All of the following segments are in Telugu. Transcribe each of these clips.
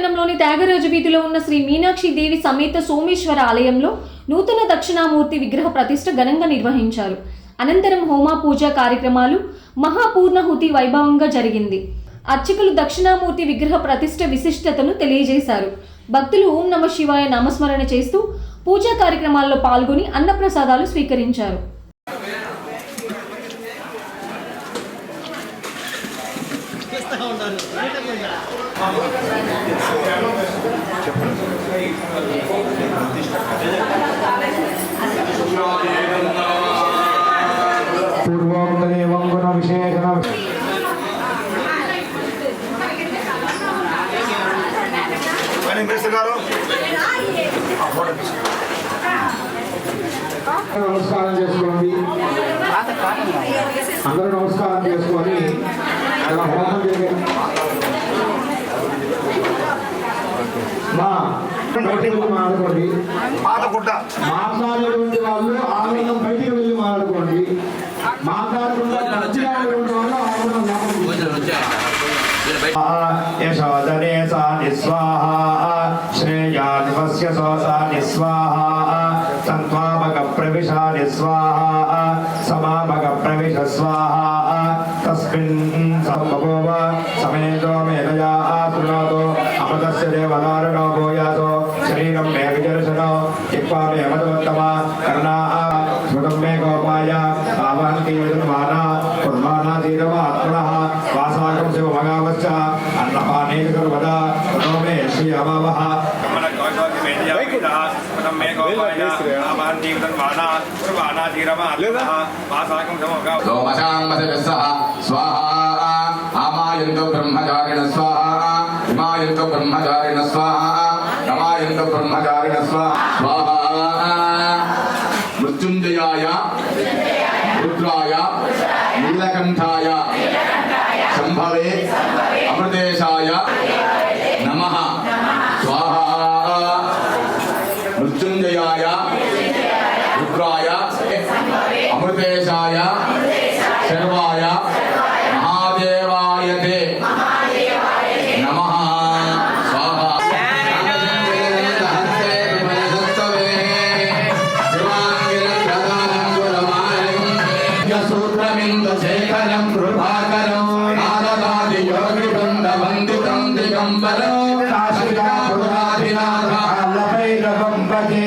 పట్టణంలోని త్యాగరాజు వీధిలో ఉన్న శ్రీ మీనాక్షి దేవి సమేత సోమేశ్వర ఆలయంలో నూతన దక్షిణామూర్తి విగ్రహ ప్రతిష్ఠ ఘనంగా నిర్వహించారు. అనంతరం హోమా పూజ కార్యక్రమాలు మహాపూర్ణహుతి వైభవంగా జరిగింది. అర్చకులు దక్షిణామూర్తి విగ్రహ ప్రతిష్ట విశిష్టతను తెలియజేశారు. భక్తులు ఓం నమ శివాయ నామస్మరణ చేస్తూ పూజా కార్యక్రమాల్లో పాల్గొని అన్నప్రసాదాలు స్వీకరించారు. ఉండాలి గుణ విశేషణ నమస్కారం చేసుకోండి. అందరూ నమస్కారం చేసుకొని అలా హోమం మా మాట్లాడుకోండి. మాట్లాడేటువంటి వాళ్ళు ఆనందం బయటికి వెళ్ళి మాట్లాడుకోండి. మాట్లాడకుండా. మంచిగా వాళ్ళు ఆనందం లోపలికి యశోదనే సా నిస్వాహ శ్రేయాధిపస్య సోసా నిస్వాహ సంత్వామక ప్రవిశ నిస్వాహ సమామక ప్రవిశ స్వాహ అమృతస్యదేవదారుణో భూయాసో శరీరం మే విజర్శనో జిక్వా మే మధుత్తమ కర్ణా. స్మృతం మే గోపాయ. ఆవహంతి విదుర్మానా కుర్మానా తీరవ ఆత్మన. వాసాకం శివ భగావశ్చ అన్నపానే సర్వదా మనో మే శ్రీ అభావః స్వాహా. ఆమాయంతో బ్రహ్మచారిణ స్వాహ నమాయుత బ్రహ్మచారిణ స్వాహ నమాయుత బ్రహ్మచారిణ స్వాహ. మృత్యుంజయాయ. రుద్రాయ నీలకంఠాయ. సంభవే. అమృతేశాయ. నమ. స్వాహ. మృత్యుంజయాయ. రుద్రాయ అమృతేశాయ. కరుణాకరం కృపాకరం నారదాది యోగి బృంద వందితం దిగంబరం కాశికా పురాధినాథ అల్లభైరవం భజే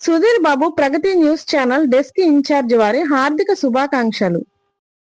Sudheer Babu Pragathi news channel desk incharge వారి హార్దిక శుభాకాంక్షలు.